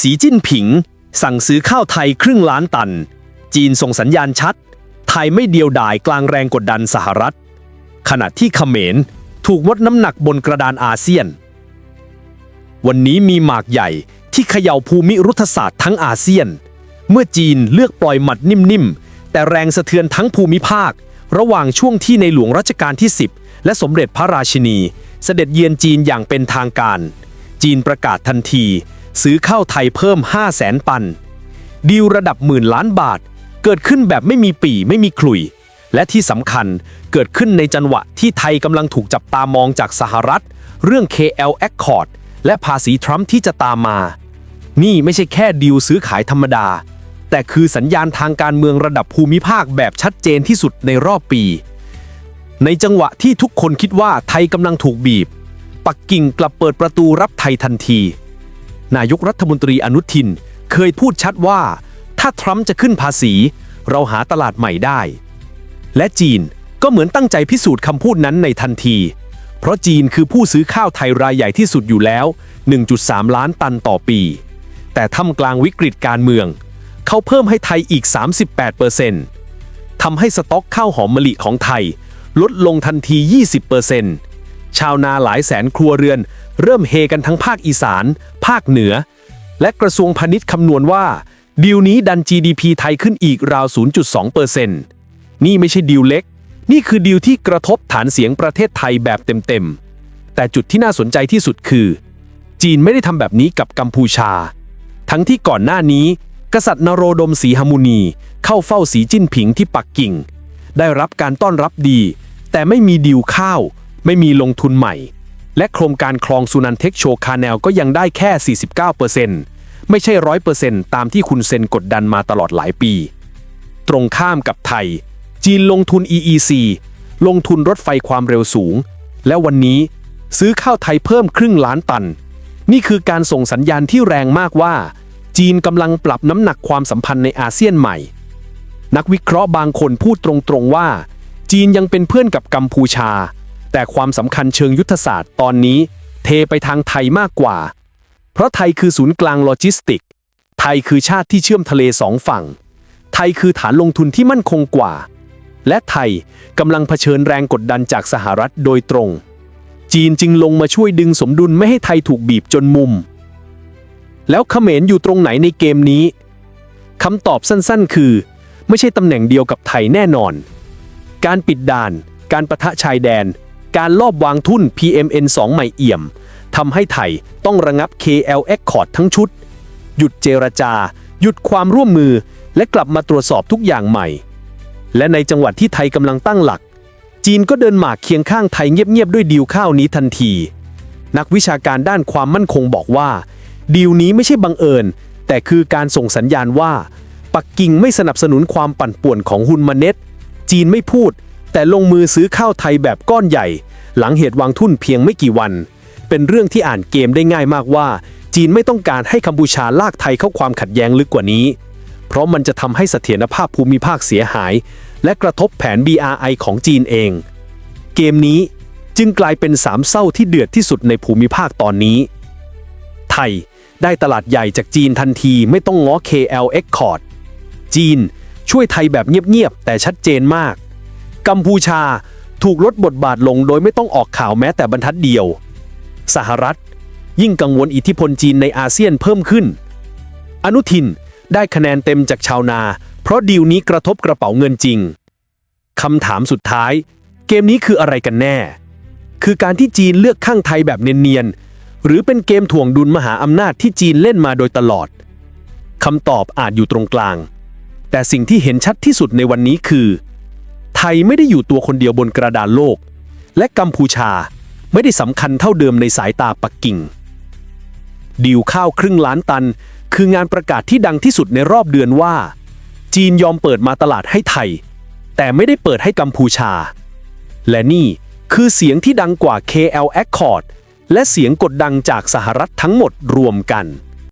สีจิ้นผิง สั่งซื้อข้าวไทยครึ่งล้านตัน จีนส่งสัญญาณชัด ไทยไม่เดียวดายกลางแรงกดดันสหรัฐ ขณะที่เขมรถูกวัดน้ำหนักบนกระดานอาเซียน วันนี้มีหมากใหญ่ที่เขย่าภูมิรุทธศาสตร์ทั้งอาเซียน เมื่อจีนเลือกปล่อยหมัดนิ่มๆ แต่แรงสะเทือนทั้งภูมิภาค ระหว่างช่วงที่ในหลวงรัชกาลที่ 10 และสมเด็จพระราชินี เสด็จเยือนจีนอย่างเป็นทางการ จีนประกาศทันที ซื้อข้าวไทยเพิ่ม 5 0 0แสนตัน ดีลระดับหมื่นล้านบาท เกิดขึ้นแบบไม่มีปีไม่มีขลุย และที่สำคัญเกิดขึ้นในจังหวะที่ไทยกำลังถูกจับตามองจากสหรัฐ เรื่อง KL Accord และภาษีทรัมป์ที่จะตามมา นี่ไม่ใช่แค่ดีลซื้อขายธรรมดา แต่คือสัญญาณทางการเมืองระดับภูมิภาคแบบชัดเจนที่สุดในรอบปี ในจังหวะที่ทุกคนคิดว่าไทยกำลังถูกบีบ ปักกิ่งกลับเปิดประตูรับไทยทันที นายกรัฐมนตรีอนุทิน เคยพูดชัดว่า ถ้าทรัมป์จะขึ้นภาษี เราหาตลาดใหม่ได้ และจีนก็เหมือนตั้งใจพิสูจน์คำพูดนั้นในทันที เพราะจีนคือผู้ซื้อข้าวไทยรายใหญ่ที่สุดอยู่แล้ว 1.3 ล้านตันต่อปี แต่ท่ามกลางวิกฤตการเมือง เขาเพิ่มให้ไทยอีก 38%ทำให้สต็อกข้าวหอมมะลิของไทย ลดลงทันที 20% ชาวนาหลายแสนครัวเรือน เริ่มเฮกันทั้งภาคอีสาน ภาคเหนือ และกระทรวงพาณิชย์คำนวณว่า ดีลนี้ดัน GDP ไทยขึ้นอีกราว 0.2%นี่ไม่ใช่ดีลเล็ก นี่คือดีลที่กระทบฐานเสียงประเทศไทยแบบเต็มๆ แต่จุดที่น่าสนใจที่สุดคือ จีนไม่ได้ทำแบบนี้กับกัมพูชา ทั้งที่ก่อนหน้านี้ กษัตริย์นโรดมศรีหมุนี เข้าเฝ้าสีจิ้นผิงที่ปักกิ่ง ได้รับการต้อนรับดี แต่ไม่มีดีลข้าว ไม่มีลงทุนใหม่ และโครงการคลองสุนันเทคโชคาแนลก็ยังได้แค่ 49%ไม่ใช่ 100%ตามที่คุณเซนกดดันมาตลอดหลายปี ตรงข้ามกับไทย จีนลงทุน EEC ลงทุนรถไฟความเร็วสูง และวันนี้ซื้อข้าวไทยเพิ่มครึ่งล้านตัน นี่คือการส่งสัญญาณที่แรงมากว่า จีนกำลังปรับน้ำหนักความสัมพันธ์ในอาเซียนใหม่ นักวิเคราะห์บางคนพูดตรงๆว่า จีนยังเป็นเพื่อนกับกัมพูชา แต่ความสำคัญเชิงยุทธศาสตร์ตอนนี้ เทไปทางไทยมากกว่า เพราะไทยคือศูนย์กลางโลจิสติก ไทยคือชาติที่เชื่อมทะเลสองฝั่ง ไทยคือฐานลงทุนที่มั่นคงกว่า และไทยกำลังเผชิญแรงกดดันจากสหรัฐโดยตรง จีนจึงลงมาช่วยดึงสมดุลไม่ให้ไทยถูกบีบจนมุม แล้วเขมรอยู่ตรงไหนในเกมนี้คำตอบสั้นๆ คือ ไม่ใช่ตำแหน่งเดียวกับไทยแน่นอน การปิดด่าน การประทะชายแดน การลอบวางทุ่น PMN 2 ใหม่เอี่ยมทำให้ไทยต้องระงับ KL Accord ทั้งชุด หยุดเจรจา หยุดความร่วมมือ และกลับมาตรวจสอบทุกอย่างใหม่ และในจังหวัดที่ไทยกำลังตั้งหลัก จีนก็เดินหมากเคียงข้างไทยเงียบๆด้วยดีลข้าวนี้ทันที นักวิชาการด้านความมั่นคงบอกว่า ดีลนี้ไม่ใช่บังเอิญ แต่คือการส่งสัญญาณว่า ปักกิ่งไม่สนับสนุนความปั่นป่วนของฮุนมาเน็ตจีนไม่พูด แต่ลงมือซื้อข้าวไทยแบบก้อนใหญ่ หลังเหตุวางทุ่นเพียงไม่กี่วัน เป็นเรื่องที่อ่านเกมได้ง่ายมากว่า จีนไม่ต้องการให้กัมพูชาลากไทยเข้าความขัดแย้งลึกกว่านี้ เพราะมันจะทำให้เสถียรภาพภูมิภาคเสียหาย และกระทบแผน BRI ของจีนเอง เกมนี้จึงกลายเป็นสามเศร้าที่เดือดที่สุดในภูมิภาคตอนนี้ ไทยได้ตลาดใหญ่จากจีนทันทีไม่ต้องง้อ KL Accord จีนช่วยไทยแบบเงียบๆแต่ชัดเจนมาก กัมพูชา ถูกลดบทบาทลงโดยไม่ต้องออกข่าวแม้แต่บรรทัดเดียว สหรัฐ ยิ่งกังวลอิทธิพลจีนในอาเซียนเพิ่มขึ้น อนุทินได้คะแนนเต็มจากชาวนา เพราะดีลนี้กระทบกระเป๋าเงินจริงคำถามสุดท้าย เกมนี้คืออะไรกันแน่ คือการที่จีนเลือกข้างไทยแบบเนียนๆ หรือเป็นเกมถ่วงดุลมหาอำนาจที่จีนเล่นมาโดยตลอดคำตอบอาจอยู่ตรงกลาง แต่สิ่งที่เห็นชัดที่สุดในวันนี้คือ ไทยไม่ได้อยู่ตัวคนเดียวบนกระดานโลก และกัมพูชาไม่ได้สำคัญเท่าเดิมในสายตาปักกิ่ง ดีลข้าวครึ่งล้านตัน คืองานประกาศที่ดังที่สุดในรอบเดือนว่า จีนยอมเปิดมาตลาดให้ไทย แต่ไม่ได้เปิดให้กัมพูชา และนี่คือเสียงที่ดังกว่า KL Accord และเสียงกดดังจากสหรัฐทั้งหมดรวมกัน